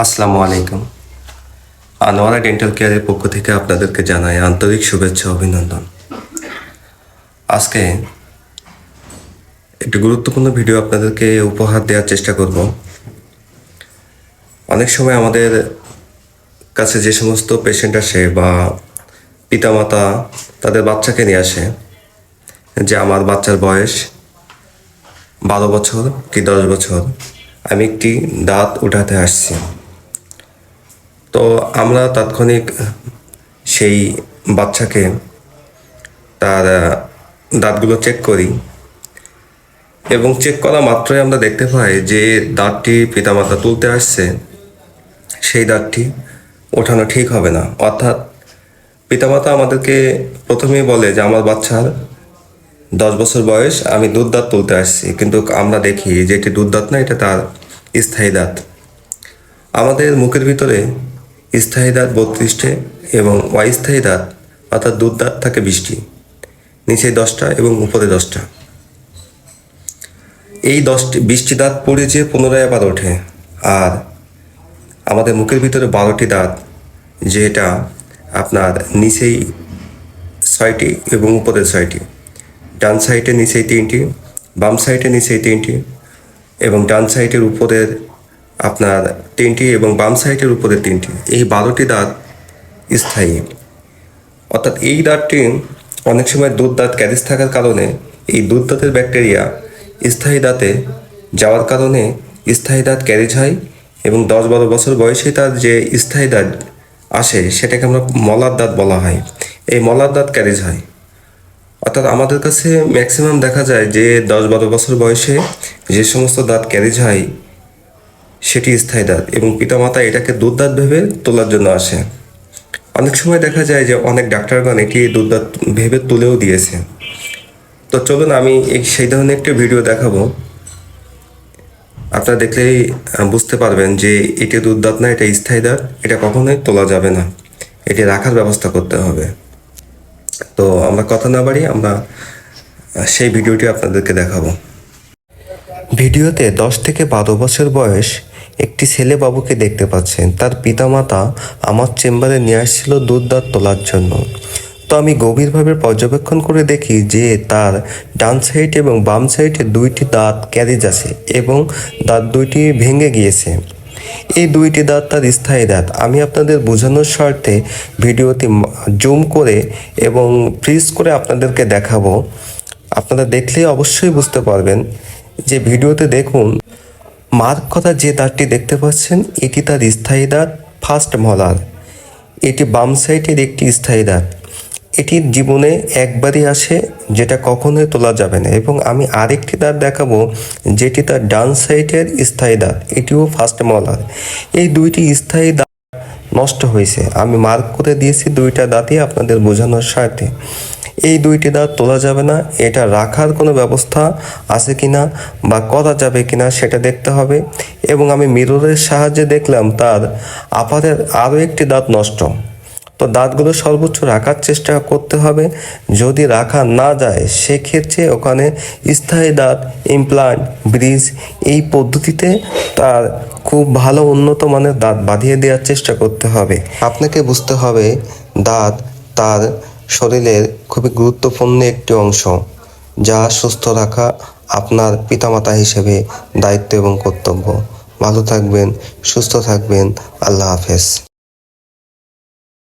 আসসালামু আলাইকুম। আনোয়ারা ডেন্টাল কেয়ারের পক্ষ থেকে আপনাদেরকে জানাই আন্তরিক শুভেচ্ছা অভিনন্দন। আজকে একটি গুরুত্বপূর্ণ ভিডিও আপনাদেরকে উপহার দেওয়ার চেষ্টা করব। অনেক সময় আমাদের কাছে যে সমস্ত পেশেন্ট আসে বা পিতামাতা তাদের বাচ্চাকে নিয়ে আসে, যে আমার বাচ্চার বয়স বারো বছর কি দশ বছর, আমি একটি দাঁত উঠাতে আসছি। তো আমরা তাৎক্ষণিক সেই বাচ্চাকে তার দাঁতগুলো চেক করি এবং চেক করা মাত্রই আমরা দেখতে পাই যে দাঁতটি পিতামাতা তুলতে আসছে, সেই দাঁতটি ওঠানো ঠিক হবে না। অর্থাৎ পিতামাতা আমাদেরকে প্রথমেই বলে যে, আমার বাচ্চার দশ বছর বয়স, আমি দুধ দাঁত তুলতে আসছি। কিন্তু আমরা দেখি যে এটি দুধ দাঁত না, এটা তার স্থায়ী দাঁত। আমাদের মুখের ভিতরে স্থায়ী দাঁত বত্রিশটে এবং অস্থায়ী দাঁত অর্থাৎ দুধ দাঁত থাকে বিশটি। নিচে দশটা এবং উপরে দশটা। এই দশটি, বিশটি দাঁত পড়ে যেয়ে পুনরায় আবার ওঠে। আর আমাদের মুখের ভিতরে বারোটি দাঁত, যেটা আপনার নিচেই ছয়টি এবং উপরে ছয়টি। ডান সাইডে নিচেই তিনটি, বাম সাইডে নিচেই তিনটি এবং ডান সাইডের উপরের আপনার তিনটি এবং বাম সাইডের উপরে তিনটি। এই বারোটি দাঁত স্থায়ী। অর্থাৎ এই দাঁতটি অনেক সময় দুধ দাঁত ক্যারিজ থাকার কারণে এই দুধ দাঁতের ব্যাকটেরিয়া স্থায়ী দাঁতে যাওয়ার কারণে স্থায়ী দাঁত ক্যারিজ হয় এবং দশ বারো বছর বয়সে তার যে স্থায়ী দাঁত আসে, সেটাকে আমরা মলার দাঁত বলা হয়। এই মলার দাঁত ক্যারিজ হয়। অর্থাৎ আমাদের কাছে ম্যাক্সিমাম দেখা যায় যে দশ বারো বছর বয়সে যে সমস্ত দাঁত ক্যারিজ হয় সেটি স্থায়ী দাঁত এবং পিতামাতা এটাকে দুধ ভেবে তোলার জন্য আসে। অনেক সময় দেখা যায় যে অনেক ডাক্তারগণ এটি দুধ ভেবে তুলেও দিয়েছে। তো চলুন আমি এই সেই ধরনের একটি ভিডিও দেখাবো। আপনারা দেখলেই বুঝতে পারবেন যে এটি দুধ না, এটা স্থায়ী দাঁত, এটা কখনোই তোলা যাবে না। এটি রাখার ব্যবস্থা করতে হবে। তো আমরা কথা না বাড়ি আমরা সেই ভিডিওটি আপনাদেরকে দেখাবো। ভিডিওতে দশ থেকে বারো বছর বয়স একটি ছেলে বাবুকে দেখতে পাচ্ছেন। তার পিতামাতা আমার চেম্বারে নিয়ে আসছিল দুধ দাঁত তোলার জন্য। তো আমি গভীরভাবে পর্যবেক্ষণ করে দেখি যে তার ডান সাইড এবং বাম সাইডে দুইটি দাঁত ক্যারিজ আছে এবং দাঁত দুইটি ভেঙে গিয়েছে। এই দুইটি দাঁত তার স্থায়ী দাঁত। আমি আপনাদের বোঝানোর স্বার্থে ভিডিওটি জুম করে এবং ফ্রিজ করে আপনাদেরকে দেখাবো। আপনারা দেখলেই অবশ্যই বুঝতে পারবেন যে ভিডিওতে দেখুন মার্ক করা যে দাঁতটি দেখতে পাচ্ছেন, এটি তার স্থায়ী দাঁত ফার্স্ট মলার এটি বাম সাইডের একটি স্থায়ী দাঁত এটির জীবনে একবারই আসে, যেটা কখনোই তোলা যাবে না। এবং আমি আরেকটি দাঁত দেখাবো, যেটি তার ডান সাইডের স্থায়ী দাঁত এটিও ফার্স্ট মলার এই দুইটি স্থায়ী দাঁত নষ্ট হয়েছে। আমি মার্ক করে দিয়েছি দুইটা দাঁতই আপনাদের বোঝানোর স্বার্থে। এই দুইটি দাঁত তোলা যাবে না। এটা রাখার কোনো ব্যবস্থা আছে কি না বা করা যাবে কি না সেটা দেখতে হবে। এবং আমি মিররের সাহায্যে দেখলাম তার আপাতের আরও একটি দাঁত নষ্ট। তো দাঁতগুলো সর্বোচ্চ রাখার চেষ্টা করতে হবে। যদি রাখা না যায়, সেক্ষেত্রে ওখানে স্থায়ী দাঁত ইমপ্লান্ট ব্রিজ এই পদ্ধতিতে তার খুব ভালো উন্নত মানের দাঁত বাঁধিয়ে দেওয়ার চেষ্টা করতে হবে। আপনাকে বুঝতে হবে দাঁত তার শরীরের খুবই গুরুত্বপূর্ণ একটি অংশ, যা সুস্থ রাখা আপনার পিতামাতা হিসেবে দায়িত্ব এবং কর্তব্য। ভালো থাকবেন, সুস্থ থাকবেন। আল্লাহ হাফেজ।